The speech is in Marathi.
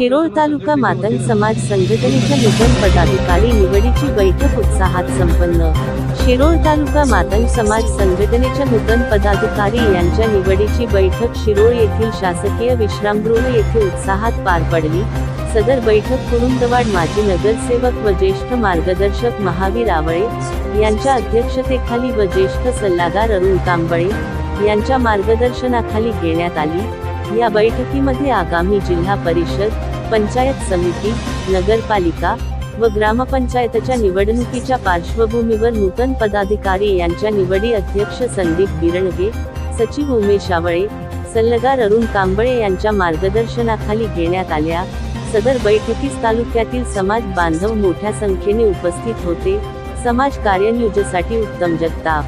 शिरोळ तालुका मातंग समाज संघटनेच्या नूतन पदाधिकारी निवडीची बैठक उत्साहात संपन्न. शिरोळ तालुका मातंग समाज संघटनेच्या नूतन पदाधिकारी यांच्या निवडीची बैठक शिरोळ येथील शासकीय विश्रामगृह येथे उत्साहात पार पडली. सदर बैठक कुरुंदवाड माजी नगरसेवक व ज्येष्ठ मार्गदर्शक महावीर आवळे यांच्या अध्यक्षतेखाली व ज्येष्ठ सल्लागार अरुण कांबळे यांच्या मार्गदर्शनाखाली घेण्यात आली. या बैठकीमध्ये आगामी जिल्हा परिषद पंचायत समिती नगरपालिका व ग्रामपंचायतच्या निवडणुकीच्या पार्श्वभूमीवर नूतन पदाधिकारी यांच्या निवडी अध्यक्ष संदीप बिरणगे सचिव उमेश आवळे सल्लगार अरुण कांबळे यांच्या मार्गदर्शनाखाली घेण्यात आल्या. सदर बैठकीस तालुक्यातील समाज बांधव मोठ्या संख्येने उपस्थित होते. समाज कार्य उत्तम जगताप.